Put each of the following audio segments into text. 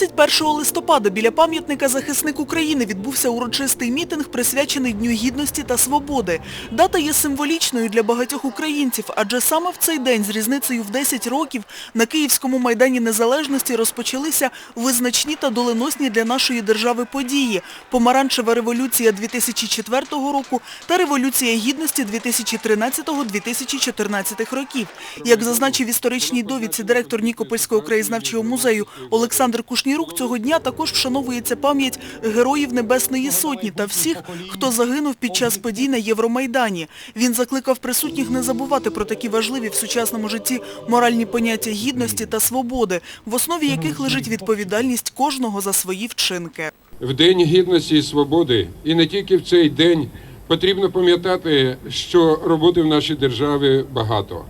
to 21 листопада біля пам'ятника захисник України відбувся урочистий мітинг, присвячений Дню Гідності та Свободи. Дата є символічною для багатьох українців, адже саме в цей день з різницею в 10 років на Київському Майдані Незалежності розпочалися визначні та доленосні для нашої держави події – Помаранчева революція 2004 року та Революція Гідності 2013-2014 років. Як зазначив історичній довідці директор Нікопольського краєзнавчого музею Олександр Кушнірук, цього дня також вшановується пам'ять героїв Небесної Сотні та всіх, хто загинув під час подій на Євромайдані. Він закликав присутніх не забувати про такі важливі в сучасному житті моральні поняття гідності та свободи, в основі яких лежить відповідальність кожного за свої вчинки. В День гідності і свободи, і не тільки в цей день, потрібно пам'ятати, що роботи в нашій державі багато.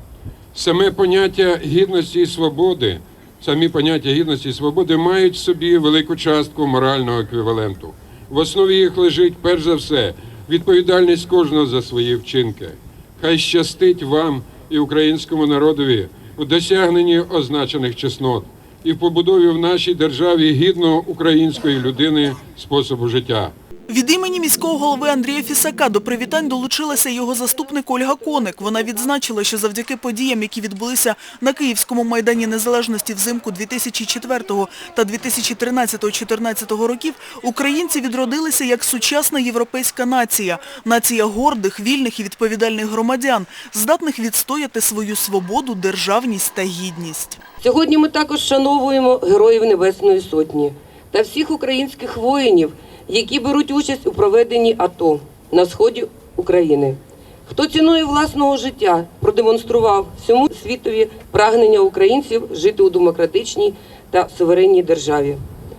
Саме поняття гідності і свободи, самі поняття гідності і свободи мають в собі велику частку морального еквіваленту. В основі їх лежить, перш за все, відповідальність кожного за свої вчинки. Хай щастить вам і українському народові у досягненні означених чеснот і в побудові в нашій державі гідного української людини способу життя. Від імені міського голови Андрія Фісака до привітань долучилася його заступник Ольга Коник. Вона відзначила, що завдяки подіям, які відбулися на Київському Майдані Незалежності взимку 2004 та 2013-2014 років, українці відродилися як сучасна європейська нація. Нація гордих, вільних і відповідальних громадян, здатних відстояти свою свободу, державність та гідність. Сьогодні ми також вшановуємо Героїв Небесної Сотні та всіх українських воїнів, які беруть участь у проведенні АТО на сході України. Хто ціною власного життя продемонстрував всьому світові прагнення українців жити у демократичній та суверенній державі.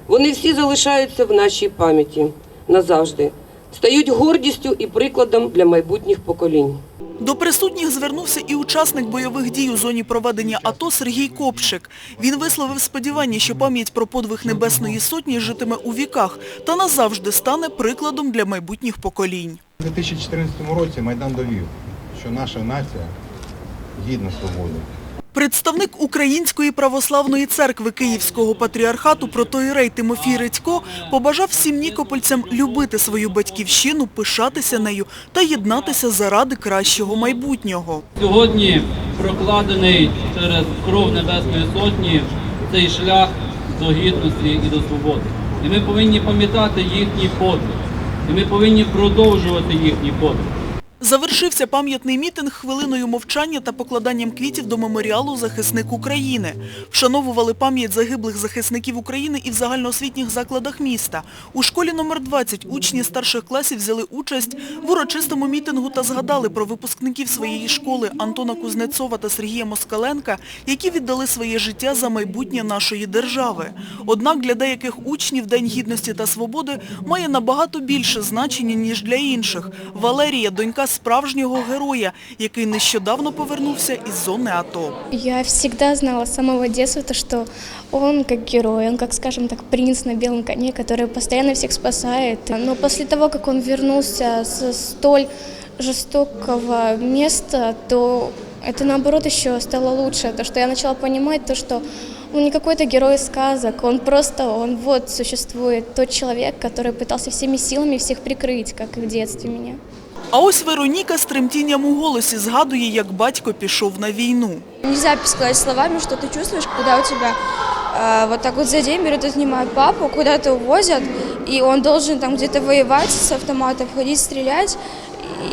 Вони всі залишаються в нашій пам'яті назавжди, стають гордістю і прикладом для майбутніх поколінь. До присутніх звернувся і учасник бойових дій у зоні проведення АТО Сергій Копчик. Він висловив сподівання, що пам'ять про подвиг Небесної Сотні житиме у віках та назавжди стане прикладом для майбутніх поколінь. У 2014 році Майдан довів, що наша нація гідна свободи. Представник Української православної церкви Київського патріархату протоїрей Тимофій Редько побажав всім нікопольцям любити свою батьківщину, пишатися нею та єднатися заради кращого майбутнього. Сьогодні прокладений через кров Небесної Сотні цей шлях до гідності і до свободи. І ми повинні пам'ятати їхній подвиг. І ми повинні продовжувати їхній подвиг. Завершився пам'ятний мітинг хвилиною мовчання та покладанням квітів до меморіалу «Захисник України». Вшановували пам'ять загиблих захисників України і в загальноосвітніх закладах міста. У школі номер 20 учні старших класів взяли участь в урочистому мітингу та згадали про випускників своєї школи Антона Кузнецова та Сергія Москаленка, які віддали своє життя за майбутнє нашої держави. Однак для деяких учнів День гідності та свободи має набагато більше значення, ніж для інших. Валерія – донька справжнього героя, який нещодавно повернувся із зони АТО. Я всегда знала с самого детства, то, что он как герой, он как, скажем так, принц на белом коне, который постоянно всех спасает. Но после того, как он вернулся с столь жестокого места, то это наоборот еще стало лучше, то что я начала понимать то, что он не какой-то герой сказок, он просто, он вот существует тот человек, который пытался всеми силами всех прикрыть, как и в детстве меня. А ось Вероніка з тремтінням у голосі згадує, як батько пішов на війну. Нельзя сказать словами, что ты чувствуешь, когда у тебя э, вот так вот за день берут и отнимают папу, куда-то увозят, и он должен там где-то воевать с автоматом, ходить стрелять,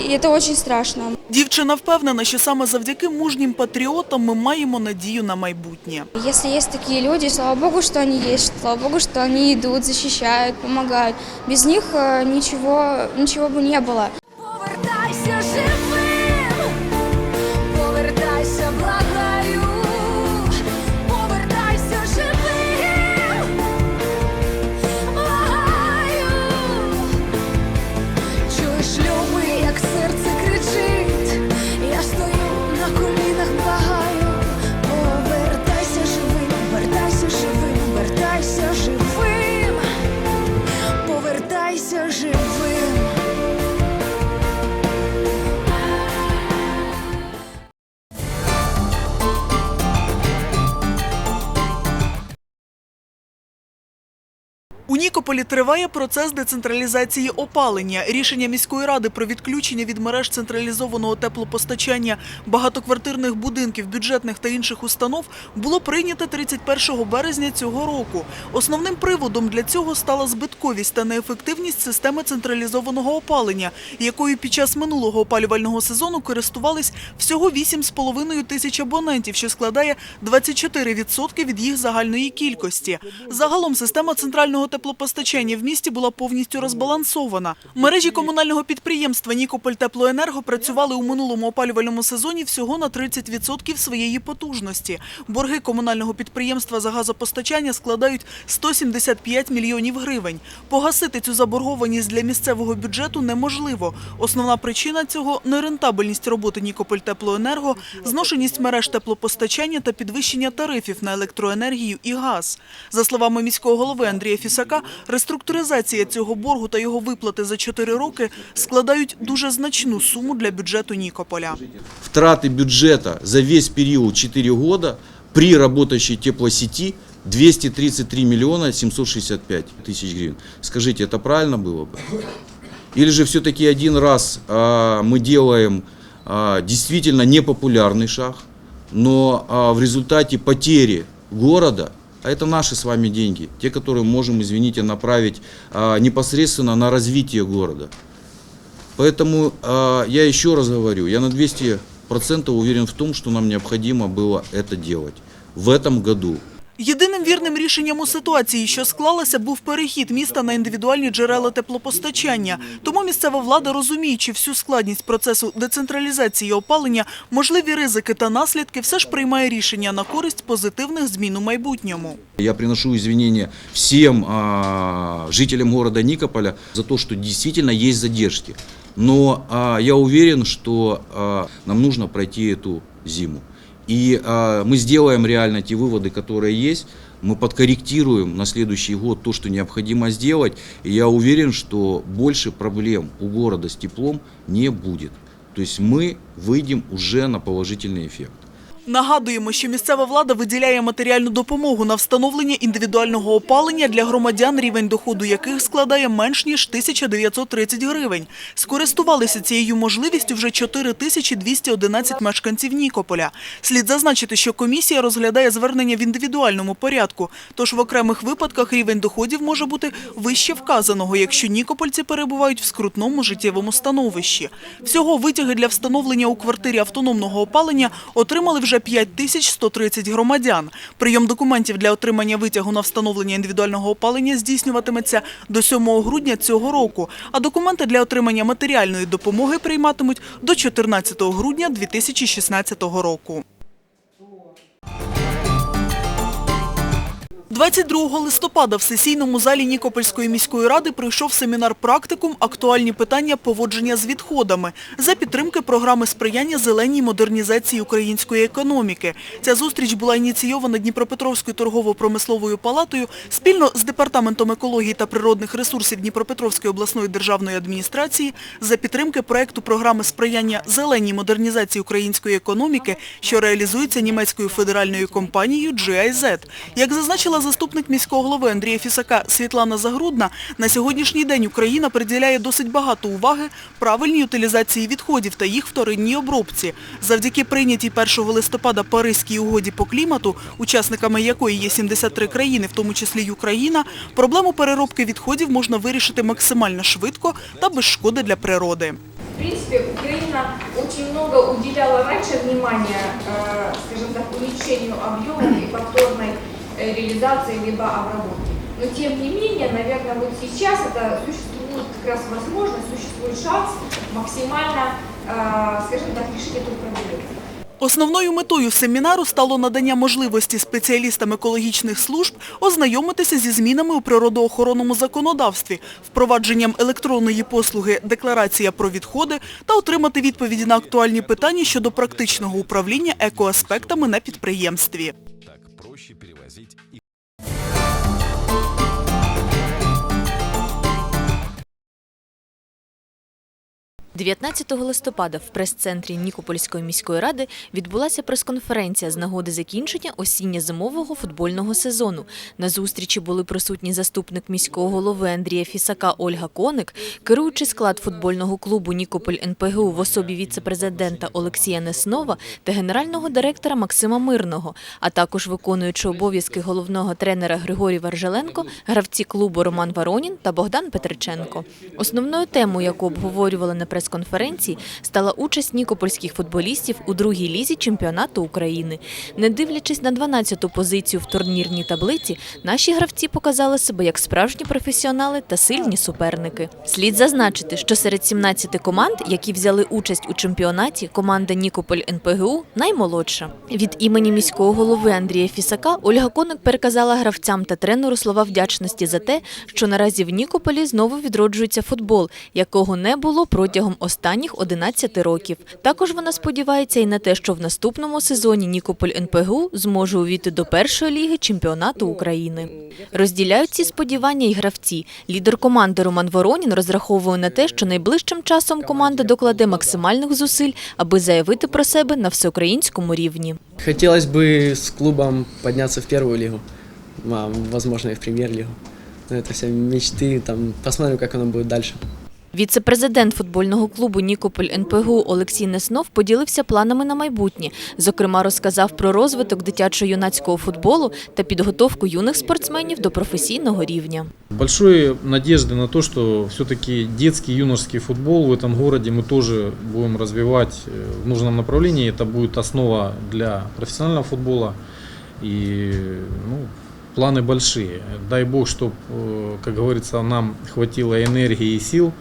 и это очень страшно. Дівчина впевнена, що саме завдяки мужнім патріотам ми маємо надію на майбутнє. Если есть такие люди, слава богу, что они есть, слава богу, что они идут, защищают, помогают. Без них э, ничего, ничего бы не было. just У триває процес децентралізації опалення. Рішення міської ради про відключення від мереж централізованого теплопостачання багатоквартирних будинків, бюджетних та інших установ було прийнято 31 березня цього року. Основним приводом для цього стала збитковість та неефективність системи централізованого опалення, якою під час минулого опалювального сезону користувались всього 8,5 тисяч абонентів, що складає 24% від їх загальної кількості. Загалом система центрального теплопостачання в місті була повністю розбалансована. Мережі комунального підприємства Нікополь Теплоенерго працювали у минулому опалювальному сезоні всього на 30% своєї потужності. Борги комунального підприємства за газопостачання складають 175 мільйонів гривень. Погасити цю заборгованість для місцевого бюджету неможливо. Основна причина цього – нерентабельність роботи Нікополь Теплоенерго, зношеність мереж теплопостачання та підвищення тарифів на електроенергію і газ. За словами міського голови Андрія Фісака, реструктуризація цього боргу та його виплати за 4 роки складають дуже значну суму для бюджету Нікополя. Втраты бюджета за весь период 4 года при работающей теплосети 233 миллиона 765 тысяч гривен. Скажите, это правильно было бы? Или же все-таки один раз а, мы делаем а, действительно непопулярный шаг, но а, в результате потери города, а это наши с вами деньги, те, которые можем, извините, направить а, непосредственно на развитие города. Поэтому э, я еще раз говорю, я на 200% уверен в том, что нам необходимо было это делать в этом году. Єдиним вірним рішенням у ситуації, що склалася, був перехід міста на індивідуальні джерела теплопостачання. Тому місцева влада, розуміючи всю складність процесу децентралізації опалення, можливі ризики та наслідки, все ж приймає рішення на користь позитивних змін у майбутньому. Я приношу извинения всем а, жителям города Никополя за то, что действительно есть задержки. Но я уверен, а, нам нужно пройти эту зиму. И а, мы сделаем реально те выводы, которые есть. Мы подкорректируем на следующий год то, что необходимо сделать. И я уверен, что больше проблем у города с теплом не будет. То есть мы выйдем уже на положительный эффект. Нагадуємо, що місцева влада виділяє матеріальну допомогу на встановлення індивідуального опалення для громадян, рівень доходу яких складає менш ніж 1930 гривень. Скористувалися цією можливістю вже 4211 мешканців Нікополя. Слід зазначити, що комісія розглядає звернення в індивідуальному порядку, тож в окремих випадках рівень доходів може бути вище вказаного, якщо нікопольці перебувають в скрутному життєвому становищі. Всього витяги для встановлення у квартирі автономного опалення отримали вже 5130 громадян. Прийом документів для отримання витягу на встановлення індивідуального опалення здійснюватиметься до 7 грудня цього року, а документи для отримання матеріальної допомоги прийматимуть до 14 грудня 2016 року. 22 листопада в сесійному залі Нікопольської міської ради пройшов семінар-практикум «Актуальні питання поводження з відходами» за підтримки програми сприяння зеленій модернізації української економіки. Ця зустріч була ініційована Дніпропетровською торгово-промисловою палатою спільно з Департаментом екології та природних ресурсів Дніпропетровської обласної державної адміністрації за підтримки проекту програми сприяння зеленій модернізації української економіки, що реалізується німецькою федеральною компанією GIZ. Як зазначила заступник міського голови Андрія Фісака Світлана Загрудна, на сьогоднішній день Україна приділяє досить багато уваги правильній утилізації відходів та їх вторинній обробці. Завдяки прийнятій 1 листопада Паризькій угоді по клімату, учасниками якої є 73 країни, в тому числі й Україна, проблему переробки відходів можна вирішити максимально швидко та без шкоди для природи. В принципе, Украина очень много уделяла раньше внимания, э, скажем так, уменьшению объемов и повторной э, реализации либо обработки. Но тем не менее, наверное, вот сейчас это существует как раз возможность, существует шанс максимально, э, скажем так, решить эту проблему. Основною метою семінару стало надання можливості спеціалістам екологічних служб ознайомитися зі змінами у природоохоронному законодавстві, впровадженням електронної послуги «Декларація про відходи» та отримати відповіді на актуальні питання щодо практичного управління екоаспектами на підприємстві. 19 листопада в прес-центрі Нікопольської міської ради відбулася прес-конференція з нагоди закінчення осінньо-зимового футбольного сезону. На зустрічі були присутні заступник міського голови Андрія Фісака Ольга Коник, керуючий склад футбольного клубу Нікополь НПГУ в особі віце-президента Олексія Неснова та генерального директора Максима Мирного, а також виконуючи обов'язки головного тренера Григорій Варжеленко, гравці клубу Роман Воронін та Богдан Петриченко. Основною темою, яку обговорювали на прес-конференції, стала участь нікопольських футболістів у другій лізі чемпіонату України. Не дивлячись на 12-ту позицію в турнірній таблиці, наші гравці показали себе як справжні професіонали та сильні суперники. Слід зазначити, що серед 17 команд, які взяли участь у чемпіонаті, команда Нікополь НПГУ наймолодша. Від імені міського голови Андрія Фісака Ольга Коник переказала гравцям та тренеру слова вдячності за те, що наразі в Нікополі знову відроджується футбол, якого не було протягом останніх 11 років. Також вона сподівається і на те, що в наступному сезоні Нікополь НПГУ зможе увійти до першої ліги чемпіонату України. Розділяють ці сподівання і гравці. Лідер команди Роман Воронін розраховує на те, що найближчим часом команда докладе максимальних зусиль, аби заявити про себе на всеукраїнському рівні. Хотелось бы с клубом подняться в первую лигу, а, возможно, и в премьер-лигу. Но это все мечты, там, посмотрим, как оно будет дальше. Віце-президент футбольного клубу Нікополь НПГУ Олексій Неснов поділився планами на майбутнє. Зокрема, розказав про розвиток дитячо-юнацького футболу та підготовку юних спортсменів до професійного рівня. Большой надежды на то, что все-таки детский юношеский футбол в этом городе мы тоже будем развивать э, в нужном направлении. Это будет основа для профессионального футбола. И ну, планы большие. Дай бог, чтобы, как говорится, нам хватило энергии и сил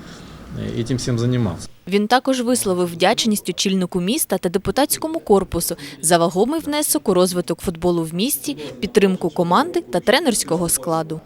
э, этим всім заниматься. Він також висловив вдячність очільнику міста та депутатському корпусу за вагомий внесок у розвиток футболу в місті, підтримку команди та тренерського складу.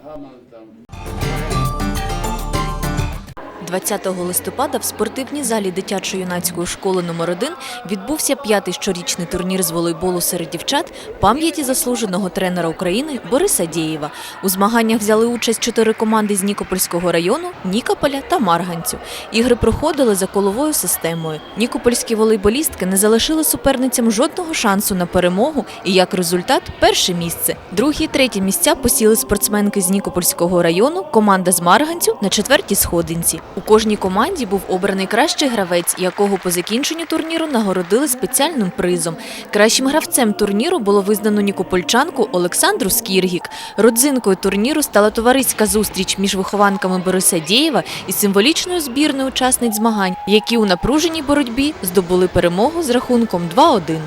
20 листопада в спортивній залі дитячо-юнацької школи номер 1 відбувся п'ятий щорічний турнір з волейболу серед дівчат пам'яті заслуженого тренера України Бориса Дєєва. У змаганнях взяли участь чотири команди з Нікопольського району, Нікополя та Марганцю. Ігри проходили за коловою системою. Нікопольські волейболістки не залишили суперницям жодного шансу на перемогу, і як результат перше місце. Другі і третє місця посіли спортсменки з Нікопольського району, команда з Марганцю на четвертій сходинці. У кожній команді був обраний кращий гравець, якого по закінченню турніру нагородили спеціальним призом. Кращим гравцем турніру було визнано нікопольчанку Олександру Скіргік. Родзинкою турніру стала товариська зустріч між вихованками Бориса Дєєва і символічною збірною учасниць змагань, які у напруженій боротьбі здобули перемогу з рахунком 2-1.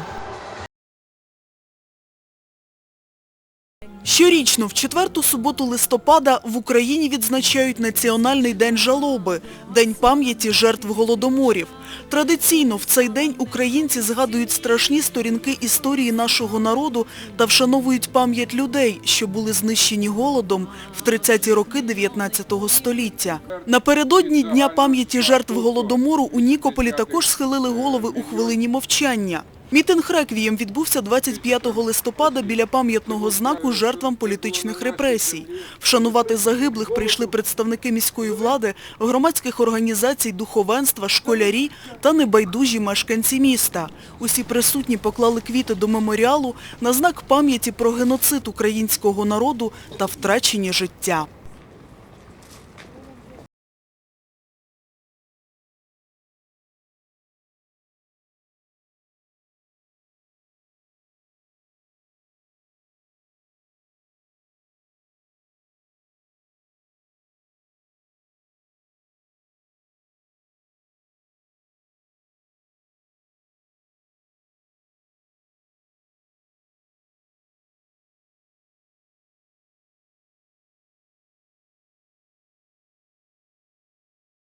Щорічно в четверту суботу листопада в Україні відзначають Національний день жалоби – День пам'яті жертв голодоморів. Традиційно в цей день українці згадують страшні сторінки історії нашого народу та вшановують пам'ять людей, що були знищені голодом в 30-ті роки 19 століття. Напередодні Дня пам'яті жертв голодомору у Нікополі також схилили голови у хвилині мовчання. Мітинг реквієм відбувся 25 листопада біля пам'ятного знаку жертвам політичних репресій. Вшанувати загиблих прийшли представники міської влади, громадських організацій, духовенства, школярі та небайдужі мешканці міста. Усі присутні поклали квіти до меморіалу на знак пам'яті про геноцид українського народу та втрачені життя.